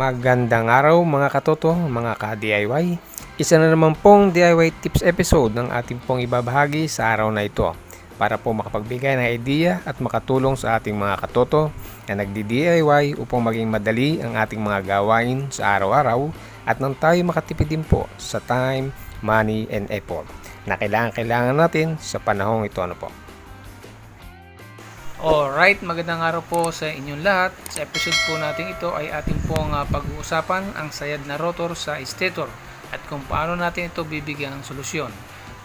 Magandang araw mga katoto, mga ka-DIY. Isa na naman pong DIY tips episode ng ating pong ibabahagi sa araw na ito para po makapagbigay ng idea at makatulong sa ating mga katoto na nagdi-DIY upang maging madali ang ating mga gawain sa araw-araw at nang tayo makatipid din po sa time, money, and effort na kailangan-kailangan natin sa panahong ito ano po. Alright, magandang araw po sa inyong lahat. Sa episode po natin ito ay ating pong ah, pag-uusapan ang sayad na rotor sa stator at kung paano natin ito bibigyan ng solusyon.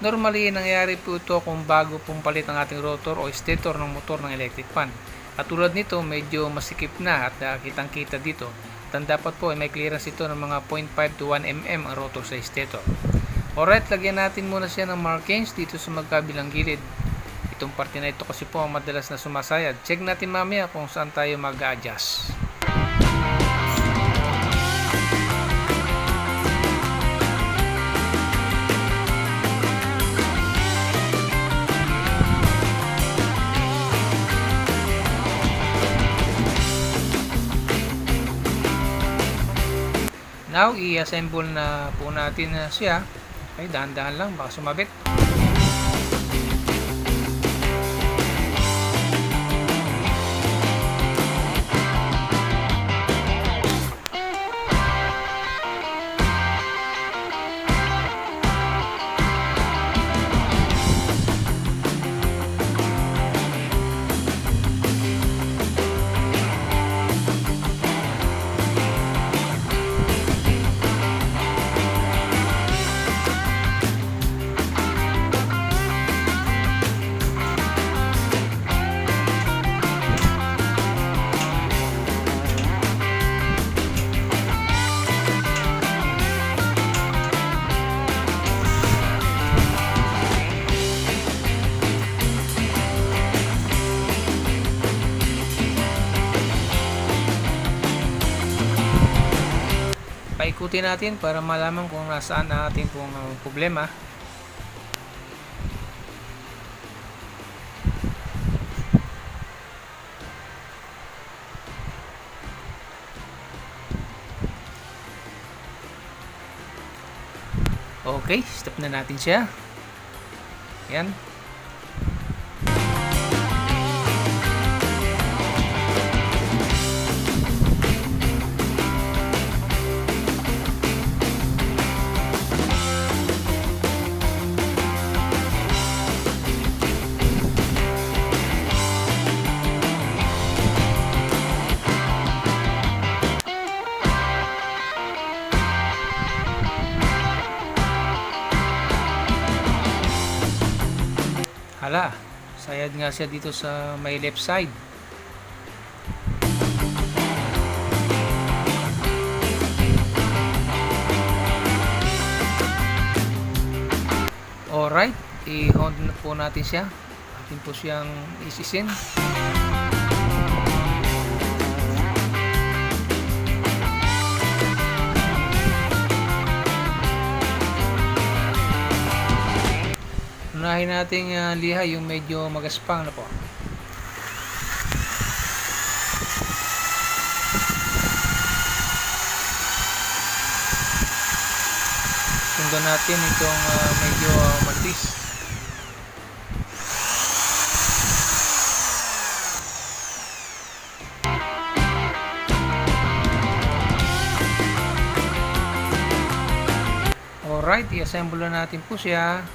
Normally, nangyayari po ito kung bago pong palit ang ating rotor o stator ng motor ng electric fan. At tulad nito, medyo masikip na at ah, kitang-kita dito. At dapat po ay may clearance ito ng mga 0.5 to 1 mm ang rotor sa stator. Alright, lagyan natin muna siya ng markings dito sa magkabilang gilid. Itong parte na ito kasi po ang madalas na sumasayad. Check natin mamaya kung saan tayo mag-adjust. Now, i-assemble na po natin na siya. Okay, dahan-dahan lang, baka sumabit. Paikutin natin para malaman kung nasaan ang ating pong uh, problema. Okay, stop na natin siya. Yan. Hala, sayad nga siya dito sa may left side. Alright, i-hold na po natin siya. Atin po siyang isisin. Unahin nating uh, liha yung medyo magaspang na po. Sundan natin itong uh, medyo uh, matis. Alright, i-assemble na natin po siya.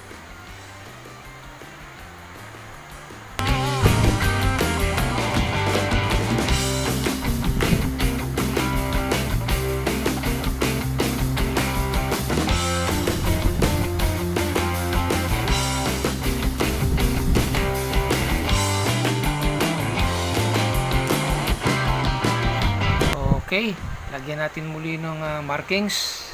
Okay, lagyan natin muli ng uh, markings.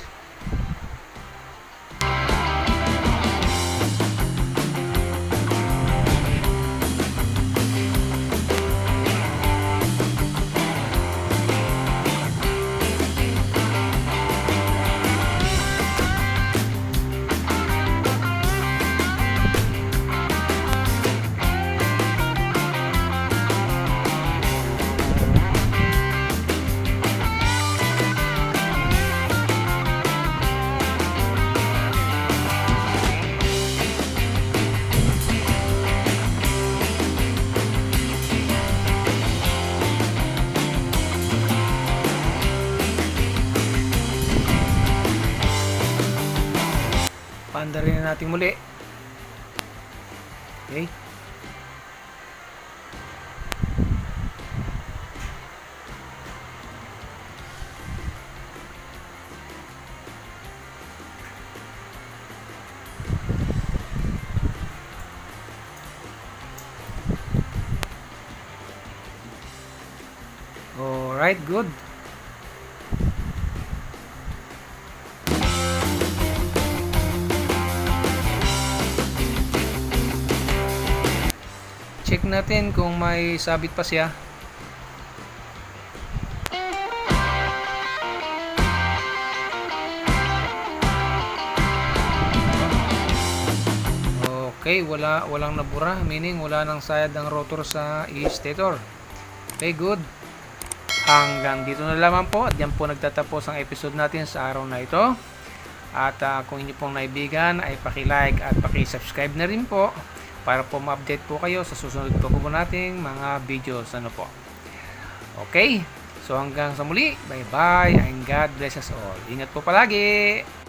Natin muli. Okay. Alright, good. Natin kung may sabit pa siya. Okay, wala walang nabura, meaning wala nang sayad ang rotor sa e-stator. Okay, good. Hanggang dito na lamang po at yan po nagtatapos ang episode natin sa araw na ito. At ah, kung inyo pong naibigan ay paki-like at paki-subscribe na rin po para po ma-update po kayo sa susunod po po nating mga videos ano po. Okay? So hanggang sa muli, bye-bye and God bless us all. Ingat po palagi!